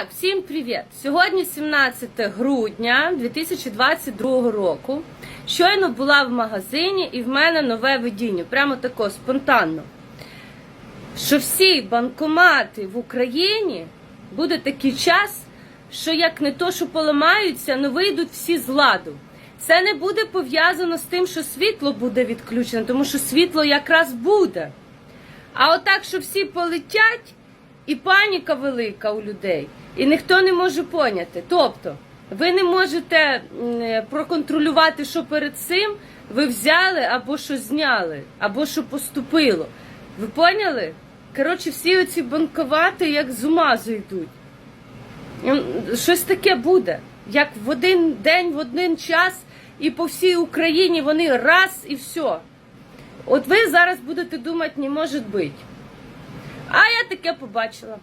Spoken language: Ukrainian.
Так, всім привіт! Сьогодні 17 грудня 2022 року. Щойно була в магазині і в мене нове видіння, прямо тако спонтанно. Що всі банкомати в Україні буде такий час, що як не то, що поламаються, але вийдуть всі з ладу. Це не буде пов'язано з тим, що світло буде відключено, тому що світло якраз буде. А отак, що всі полетять, і паніка велика у людей, і ніхто не може поняти. Тобто, ви не можете е, проконтролювати, що перед цим ви взяли або що зняли, або що поступило. Ви поняли? Коротше, всі оці банкомати як з ума зійдуть. М, Щось таке буде. Як в один день, в один час, і по всій Україні вони раз і все. От ви зараз будете думати, не може бути. А я таке побачила.